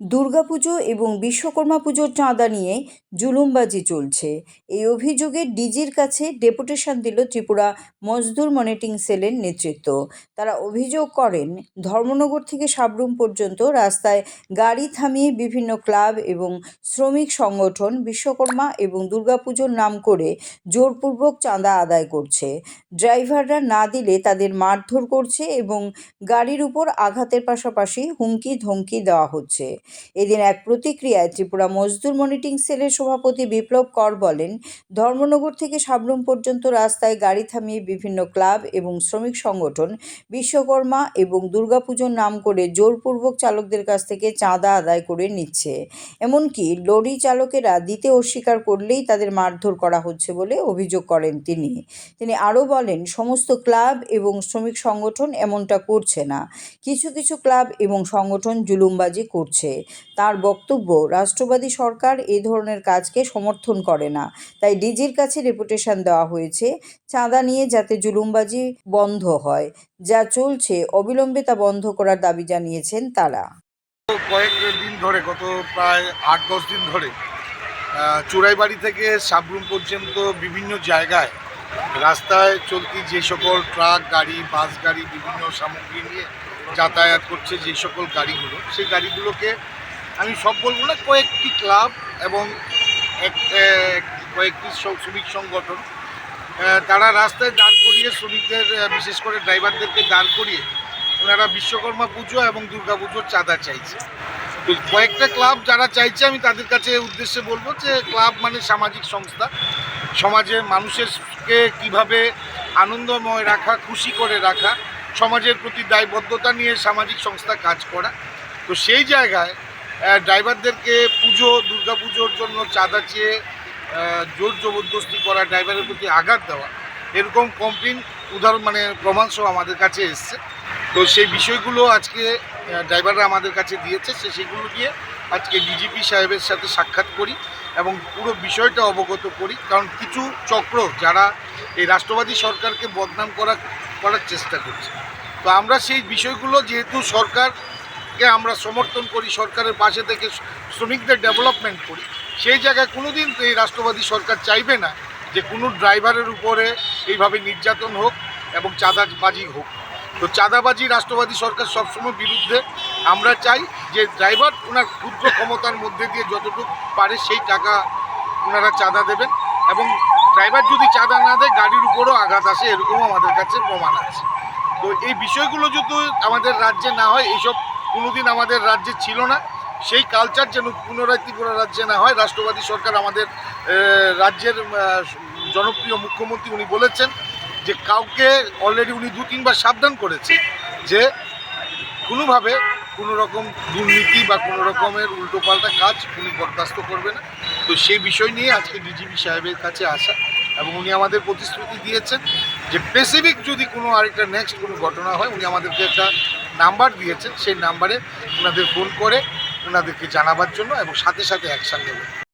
দুর্গাপুজো এবং বিশ্বকর্মা পুজোর চাঁদা নিয়ে জুলুমবাজি চলছে। এই অভিযোগে ডিজির কাছে ডেপুটেশন দিল ত্রিপুরা মজদুর মনিটিং সেলের নেতৃত্ব। তারা অভিযোগ করেন, ধর্মনগর থেকে সাবরুম পর্যন্ত রাস্তায় গাড়ি থামিয়ে বিভিন্ন ক্লাব এবং শ্রমিক সংগঠন বিশ্বকর্মা এবং দুর্গাপুজোর নাম করে জোরপূর্বক চাঁদা আদায় করছে। ড্রাইভাররা না দিলে তাদের মারধর করছে এবং গাড়ির উপর আঘাতের পাশাপাশি হুমকি ধমকি দেওয়া হচ্ছে। এদিন এক প্রতিক্রিয়ায় ত্রিপুরা মজদুর মনিটিং সেলের সভাপতি বিপ্লব কর বলেন, ধর্মনগর থেকে সাবরুম পর্যন্ত রাস্তায় গাড়ি থামিয়ে বিভিন্ন ক্লাব এবং শ্রমিক সংগঠন, বিশ্বকর্মা এবং দুর্গাপুজোর নাম করে জোরপূর্বক চালকদের কাছ থেকে চাঁদা আদায় করে নিচ্ছে। এমনকি লরি চালকেরা দিতে অস্বীকার করলেই তাদের মারধর করা হচ্ছে বলে অভিযোগ করেন তিনি। তিনি আরও বলেন, সমস্ত ক্লাব এবং শ্রমিক সংগঠন এমনটা করছে না। কিছু কিছু ক্লাব এবং সংগঠন জুলুমবাজি করছে। তার বক্তব্য, রাষ্ট্রবাদী সরকার এই ধরনের কাজকে সমর্থন করে না। তাই ডিজির কাছে রেপুটেশন দেওয়া হয়েছে। চাঁদা নিয়ে যাতে জুলুমবাজি বন্ধ হয়, যা চলছে, অবিলম্বে তা বন্ধ করার দাবি জানিয়েছেন তারা। কয়েক দিন ধরে, গত প্রায় আট, দশ দিন ধরে চোরাইবাড়ি থেকে সাবরুম পর্যন্ত বিভিন্ন জায়গায় রাস্তায় চলতি যে সকল ট্রাক, গাড়ি, বাস গাড়ি, বিভিন্ন সামগ্রী নিয়ে যাতায়াত করছে যে সকল গাড়িগুলো, সেই গাড়িগুলোকে আমি সব বলব না, কয়েকটি ক্লাব এবং এক কয়েকটি শ্রমিক সংগঠন তারা রাস্তায় দাঁড় করিয়ে শ্রমিকদের বিশেষ করে ড্রাইভারদেরকে দাঁড় করিয়ে ওনারা বিশ্বকর্মা পুজো এবং দুর্গা পুজোর চাঁদা চাইছে। কয়েকটা ক্লাব যারা চাইছে, আমি তাদের কাছে উদ্দেশ্যে বলব যে ক্লাব মানে সামাজিক সংস্থা। সমাজের মানুষেরকে কীভাবে আনন্দময় রাখা, খুশি করে রাখা সমাজের প্রতি দায়বদ্ধতা নিয়ে সামাজিক সংস্থা কাজ করা। তো সেই জায়গায় ড্রাইভারদেরকে পুজো দুর্গা পুজোর জন্য চাঁদা চেয়ে জোর জবরদস্তি করা, ড্রাইভারের প্রতি আঘাত দেওয়া, এরকম কমপ্লেন, উদাহরণ মানে প্রমাণসহ আমাদের কাছে এসছে। তো সেই বিষয়গুলো আজকে ড্রাইভাররা আমাদের কাছে দিয়েছে, সে সেগুলো দিয়ে আজকে ডিজিপি সাহেবের সাথে সাক্ষাৎ করি এবং পুরো বিষয়টা অবগত করি। কারণ কিছু চক্র যারা এই রাষ্ট্রবাদী সরকারকে বদনাম করা করার চেষ্টা করছে। তো আমরা সেই বিষয়গুলো যেহেতু সরকারকে আমরা সমর্থন করি, সরকারের পাশে থেকে শ্রমিকদের ডেভেলপমেন্ট করি, সেই জায়গায় কোনো দিন এই রাষ্ট্রবাদী সরকার চাইবে না যে কোনো ড্রাইভারের উপরে এইভাবে নির্যাতন হোক এবং চাঁদাবাজি হোক। তো চাঁদাবাজি রাষ্ট্রবাদী সরকার সবসময় বিরুদ্ধে। আমরা চাই যে ড্রাইভার ওনার ক্ষুদ্র ক্ষমতার মধ্যে দিয়ে যতটুকু পারে সেই টাকা ওনারা চাঁদা দেবেন এবং ড্রাইভার যদি চাঁদা না দেয়, গাড়ির উপরও আঘাত আসে, এরকমও আমাদের কাছে প্রমাণ আছে। তো এই বিষয়গুলো যদি আমাদের রাজ্যে না হয়, এইসব কোনোদিন আমাদের রাজ্যে ছিল না। সেই কালচার যেন পুনরায় ত্রিপুরা রাজ্যে না হয়, রাষ্ট্রবাদী সরকার আমাদের রাজ্যের জনপ্রিয় মুখ্যমন্ত্রী উনি বলেছেন যে, কাউকে অলরেডি উনি দু, তিনবার সাবধান করেছে যে, কোনোভাবে কোনো রকম দুর্নীতি বা কোনো রকমের উল্টোপাল্টা কাজ উনি বরদাস্ত করবে না। তো সেই বিষয় নিয়ে আজকে ডিজিপি সাহেবের কাছে আসা এবং উনি আমাদের প্রতিশ্রুতি দিয়েছেন যে স্পেসিফিক যদি কোনো আরেকটা নেক্সট কোনো ঘটনা হয়, উনি আমাদেরকে একটা নাম্বার দিয়েছেন। সেই নাম্বারে ওনাদের ফোন করে ওনাদেরকে জানাবার জন্য এবং সাথে সাথে অ্যাকশান নেবেন।